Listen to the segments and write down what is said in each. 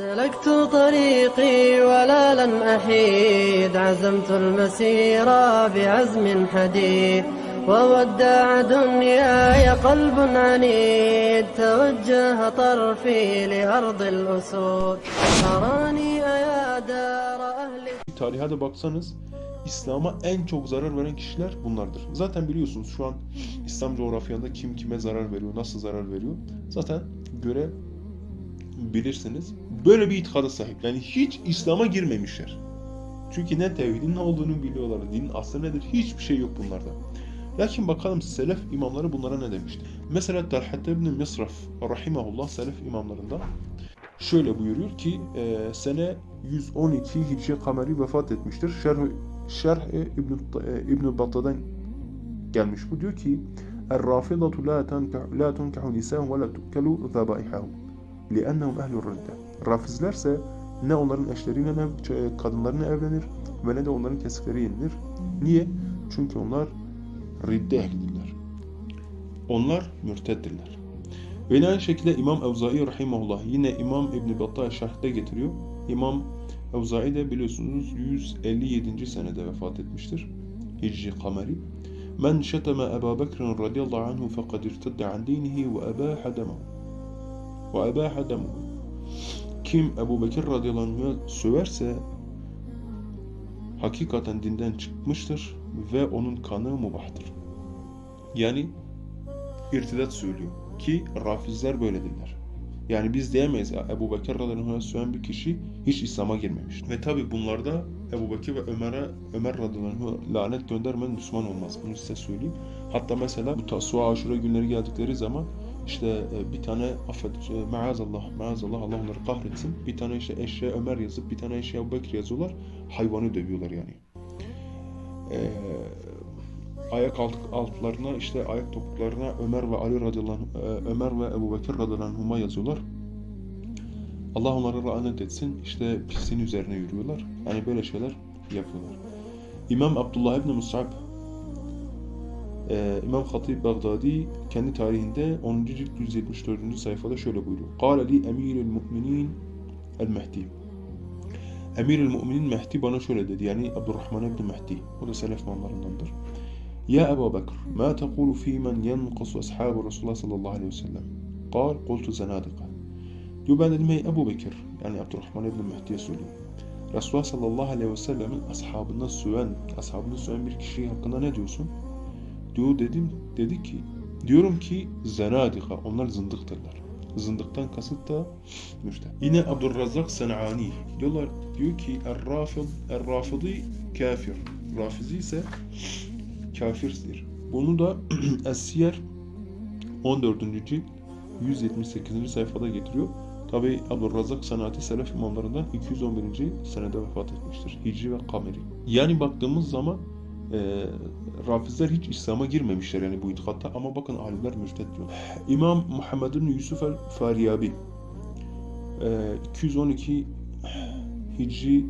سلكت طريقي ولا لن أحيد عزمت المسير بعزم حديد وودع دنياي قلب عنيد توجه طرفي لأرض الأسود أراني أيا دار أهل Tarihe de baksanız İslam'a en çok zarar veren kişiler bunlardır. Zaten biliyorsunuz şu an İslam coğrafyasında kim kime zarar veriyor, nasıl zarar veriyor. Zaten göre bilirsiniz. Böyle bir itikada sahip. Yani hiç İslam'a girmemişler. Çünkü ne tevhidin ne olduğunu biliyorlar. Dinin aslı nedir? Hiçbir şey yok bunlarda. Lakin bakalım Selef imamları bunlara ne demişti? Mesela Talhat ibn Misraf rahimahullah Selef imamlarından şöyle buyuruyor ki e, sene 112 Hicri Kameri vefat etmiştir. Şerh Şerh İbn e, İbn Battah'dan gelmiş. Bu diyor ki Er-rafidatu la tenkahu la tenkahu nisa'un ve la tukelu zabaihahum li'ennehum ehlur ridde. Rafizlerse ne onların eşleriyle ne kadınlarına evlenir ve ne de onların kesikleri yenilir. Niye? Çünkü onlar ridde ehlidirler. Onlar mürteddirler. Ve aynı şekilde İmam Evzai rahimahullah yine İmam İbn Battah şerhte getiriyor. İmam Evzai de biliyorsunuz 157. senede vefat etmiştir. Hicri kameri. Men şeteme Ebu Bekr radıyallahu anhu fekad irtedde an dinihi ve ebaha demehu. Ve ebaha. Kim Ebu Bekir radıyallahu anh'a söverse hakikaten dinden çıkmıştır ve onun kanı mubahtır. Yani irtidat söylüyor ki Rafizler böyledirler. Yani biz diyemeyiz ya Ebu Bekir radıyallahu anh'a söven bir kişi hiç İslam'a girmemiş. Ve tabi bunlarda Ebu Bekir ve Ömer'e Ömer radıyallahu anh'a lanet göndermeyen Müslüman olmaz. Bunu size söyleyeyim. Hatta mesela bu Tasua Aşure günleri geldikleri zaman işte e, bir tane affet e, maazallah maazallah Allah onları kahretsin. Bir tane işte eşeğe Ömer yazıp bir tane eşeğe Bekir yazıyorlar. Hayvanı dövüyorlar yani. Eee ayak alt, altlarına işte ayak topuklarına Ömer ve Ali radıyallahu e, Ömer ve Ebu Bekir radıyallahu yazıyorlar. Allah onları lanet etsin. İşte pisliğin üzerine yürüyorlar. Yani böyle şeyler yapıyorlar. İmam Abdullah ibn Mus'ab e, İmam Hatib Bagdadi kendi tarihinde 10. cilt 174. sayfada şöyle buyuruyor. Kâle li emirül mu'minin el Mehdi. Emirül Müminin Mehdi bana şöyle dedi. Yani Abdurrahman ibn Mehdi. O da selef imamlarındandır. يا أبا بكر ما تقول في من ينقص أصحاب رسول الله صلى الله عليه وسلم قال قلت زنادقة diyor ben dedim ey Ebu Bekir yani Abdurrahman İbni Mehdi'ye söylüyor. Resulullah sallallahu aleyhi ve sellemin ashabına söven, ashabını söven bir kişi hakkında ne diyorsun? Diyor dedim, dedi ki, diyorum ki zenadika, onlar zındıktırlar. Zındıktan kasıt da müşte. Yine Abdurrazzak Sen'ani diyorlar, diyor ki Er-Rafid, Er-Rafidi kafir. Rafizi ise kafirdir. Bunu da Es-Siyer 14. cilt 178. sayfada getiriyor. Tabi Abdurrazak Sanati Selef imamlarından 211. senede vefat etmiştir. Hicri ve Kameri. Yani baktığımız zaman e, Rafizler hiç İslam'a girmemişler yani bu itikatta ama bakın alimler mürted diyor. İmam Muhammed'in Yusuf el-Faryabi e, 212 Hicri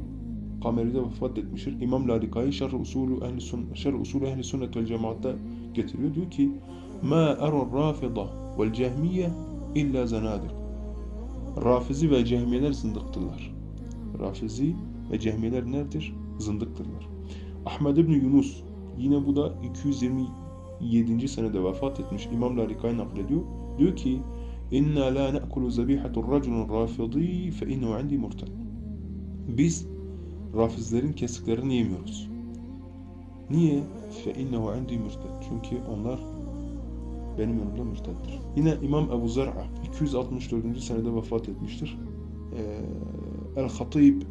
Kameri'de vefat etmiştir. İmam Lalikai Şerh usulü ehli sünnet Şerh usulü ehli sünnet vel cemaatte getiriyor. Diyor ki: "Ma ara rafida vel cehmiye illa zanadik." Rafizi ve cehmiyeler zındıktırlar. Rafizi ve cehmiyeler nedir? Zındıktırlar. Ahmed İbni Yunus yine bu da 227. senede vefat etmiş İmam Lalikai naklediyor. Diyor ki: "İnna la na'kulu zabihatur raculun rafidi fe innehu indi murtad." Biz Rafizlerin kesiklerini yemiyoruz. Niye? Fe innehu indi mürted. Çünkü onlar benim yanımda mürteddir. Yine İmam Ebu Zer'a 264. senede vefat etmiştir. Ee, El-Hatib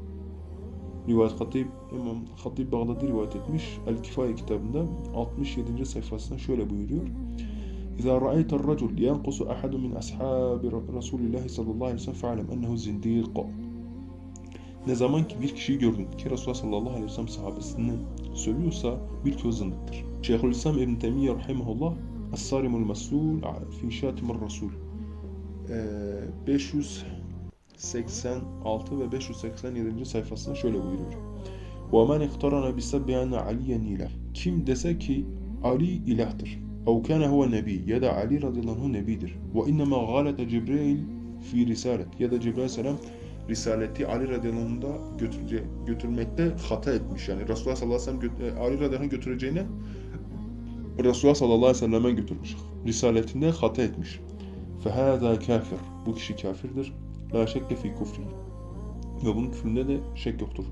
rivayet Hatib İmam Hatib Bağdadi rivayet etmiş. El-Kifaye kitabında 67. sayfasında şöyle buyuruyor. إذا رأيت الرجل ينقص أحد من أصحاب رسول الله صلى الله عليه وسلم فاعلم أنه زنديق ne zaman ki bir kişiyi gördün ki Resulullah sallallahu aleyhi ve sellem sahabesini sövüyorsa bir köz zındıktır. Şeyhülislam İbn Teymiye rahimahullah Es-Sarimul Mesul fi Şatimur Resul 586 ve 587. sayfasında şöyle buyuruyor. وَمَنْ اِخْتَرَنَ بِسَبِّ أَنَّ عَلِيًّا إِلَهِ Kim dese ki Ali ilahtır. اَوْ كَانَ هُوَ nebi ya da Ali radıyallahu anh nebidir. وَاِنَّمَا غَالَةَ Cibril fi risalet ya da Cebrail aleyhisselam risaleti Ali radıyallahu anh'da götürece, götürmekte hata etmiş. Yani Resulullah sallallahu aleyhi ve sellem gö- Ali radıyallahu anh'ı götüreceğine Resulullah sallallahu aleyhi ve selleme götürmüş. Risaletinde hata etmiş. فَهَذَا kafir. Bu kişi kafirdir. La şekke fi kufri. Ve bunun küfründe de şek yoktur.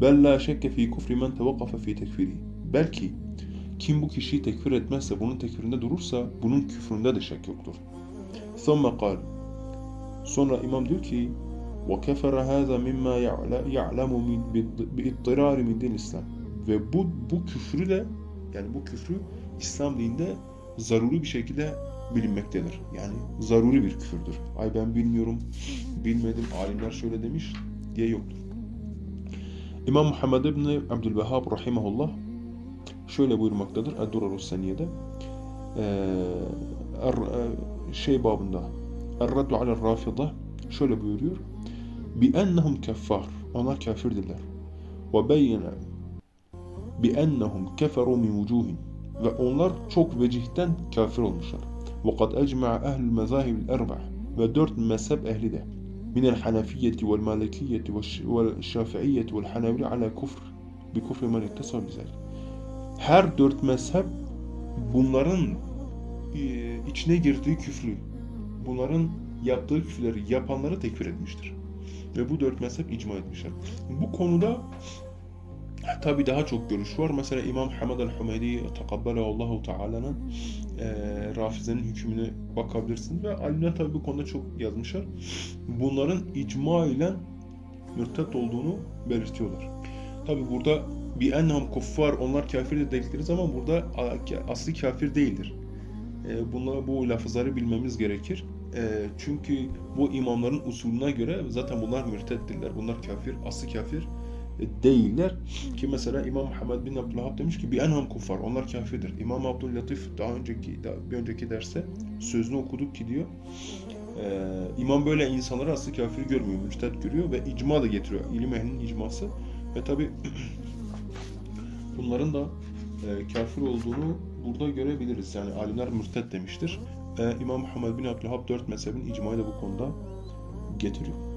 Bel la şekke fi kufri men tevakkafe fi tekfiri. Belki kim bu kişiyi tekfir etmezse, bunun tekfirinde durursa, bunun küfründe de şek yoktur. ثُمَّ قال Sonra imam diyor ki وَكَفَرَ هَذَا مِمَّا يَعْلَمُ بِاِضْطِرَارِ مِنْ دِنِ İslam Ve bu, bu küfrü de yani bu küfrü İslam dininde zaruri bir şekilde bilinmektedir. Yani zaruri bir küfürdür. Ay ben bilmiyorum, bilmedim, alimler şöyle demiş diye yoktur. İmam Muhammed İbni Abdülvehhab Rahimahullah şöyle buyurmaktadır Ed-Durarus Seniye'de ee, er- e, şey babında Er-Raddu alel Rafida şöyle buyuruyor. Ennehum keffar. Onlar kafirdirler. Bi ennehum keferu min vucuhin. Ve onlar çok vecihten kafir olmuşlar. Kad ecma'a ehlül mezahibil erba' ve dört mezhep ehli de vel şafiiyeti vel hanevli ala kufr bi kufri men ittesal bizalik her dört mezhep bunların e, içine girdiği küfrü, bunların yaptığı küfürleri yapanları tekfir etmiştir. Ve bu dört mezhep icma etmişler. Bu konuda tabi daha çok görüş var. Mesela İmam Hamad el-Hümeydi Allahu Teala'nın e, Rafize'nin hükmüne bakabilirsin ve alimler tabi bu konuda çok yazmışlar. Bunların icma ile mürtet olduğunu belirtiyorlar. Tabi burada bir ennehum kuffar onlar kafir de dedikleri zaman burada asli kafir değildir. E, Bunlar bu lafızları bilmemiz gerekir. E, Çünkü bu imamların usulüne göre zaten bunlar mürtettirler. Bunlar kafir, asli kafir değiller. Ki mesela İmam Muhammed bin Abdülhab demiş ki bir enham kuffar onlar kafirdir. İmam Abdüllatif daha önceki daha bir önceki derste sözünü okuduk ki diyor. e, İmam böyle insanları asli kafir görmüyor, mürtet görüyor ve icma da getiriyor. İlim ehlinin icması. Ve tabi bunların da e, kafir olduğunu burada görebiliriz. Yani alimler mürtet demiştir. E, İmam Muhammed bin Abdülhab dört mezhebin icmayı da bu konuda getiriyor.